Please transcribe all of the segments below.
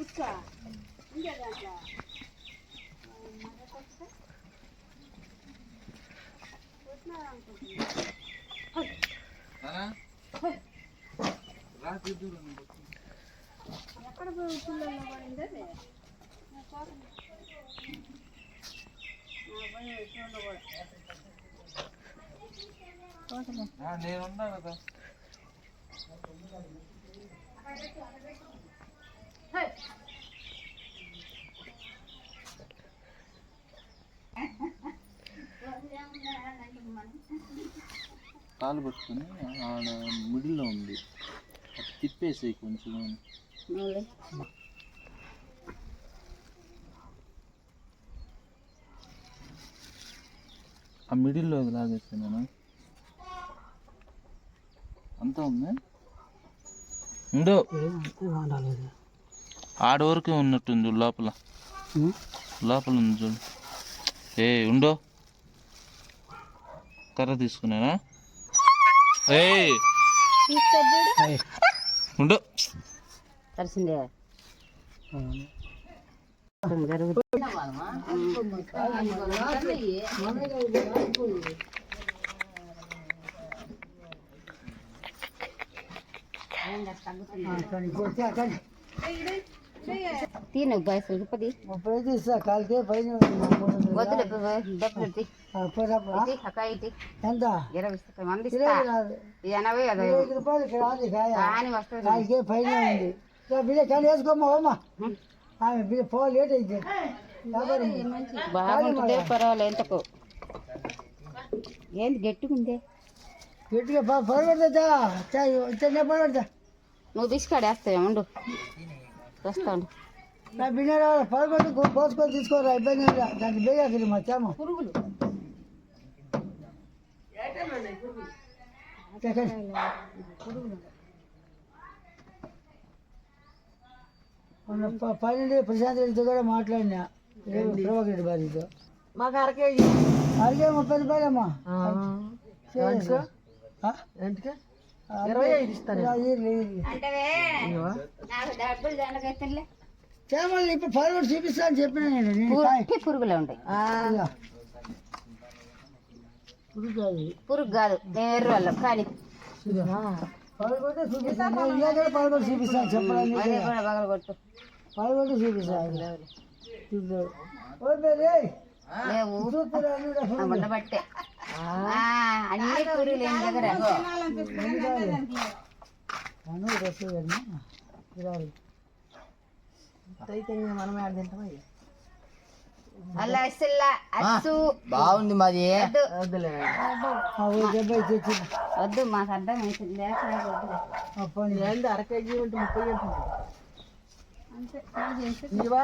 ఉచ్చా ఇంకే దాంట్లో మరొకొస్తే వచ్చినా అనుకుంటున్నా ఎక్కడ పోయి పుల్లల్లో పడింది అది నా కోపం. నా పోయి చూడండి కూడా నేనున్నా కదా కాలు పట్టుకుని ఆడ మిడిల్లో ఉంది. అది తిప్పేసేయి కొంచెం. ఆ మిడిల్లో లాగేస్తే నేను అంతా ఉంది? ఉండు. ఆడ వరకే ఉన్నట్టుంది లోపల. లోపల ఉంది చూడు. ఏ ఉండో. కర్ర తీసుకున్నానా ఏ. ఉండో. కలిసిందే బాయ్ పది తీ. ఎంత ఇరవై. ఎనభై అదే కానీ వస్తుంది కాలికే పైన ఉంది ఇక బిడ్డ కానీ వేసుకోమ్మా అమ్మ ఆమె బిడ్డ పో లేట్ అయితే బాగుంటుందే పర్వాలేదు ఎంతకు ఏంది గట్టిగుందే గట్టిగా పడబడతా చిన్న పడబడతా నువ్వు తీసుకాడేస్తావు ఉండు. వస్తా ఉండు. నా బిడ్డ పడగొట్టు కోసుకొని తీసుకోరా ఇబ్బంది. దానికి బేగా మా తేమ పురుగులు. పన్నెండు ప్రశాంత్ రెడ్డితో కూడా మాట్లాడినా. ప్రభాకర్ రెడ్డి భార్యతో మాకు అరకేజీ అడిగే ముప్పై రూపాయలమ్మా. ఇరవై ఐదు ఇస్తాను. చేమలు ఇప్పుడు పదకొండు చూపిస్తా అని చెప్పిన నేను పురుగులే ఉంటాయి. పురుగు కాదు ఎర్ర వాళ్ళం కానీ. పదకొండు చూపిస్తాను పగలగొట్టు. పదకొండు చూపిస్తాను లేవు. ఉండబట్టే అన్ని ఏం దగ్గర బాగుంది మాది. వద్దు. మాకు అర్థం అవుతుంది. లేకపోతే ఏంది అరకేజీ ఉంటే ముప్పై ఉంటుంది ఇవా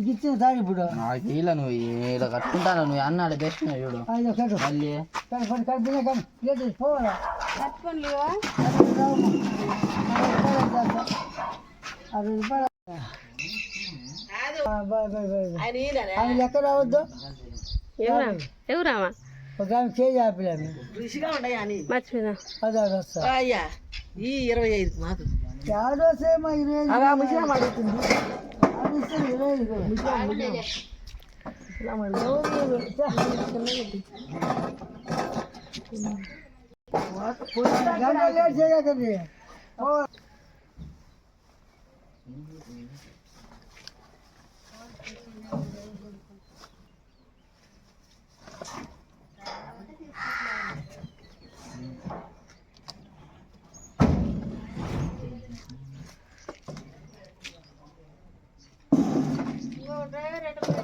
ఇచ్చిన తాడి ఇప్పుడు నాకు ఇలా నువ్వు ఇలా కట్టుకుంటాను నువ్వు అన్నాడు బెస్ట్ చూడు. మళ్ళీ. పోవాలా. ఆమె లెక్క రావద్దు? ఎవరామా ఒక ఆమె ఆపిలేము రుచిగా మర్చిపోయినా పదహారు వస్తా అయ్యా ఈ ఇరవై ఐదు మాకు. సేమ ఇరవై ఐదు అలా ఆమె ఇస్తుంది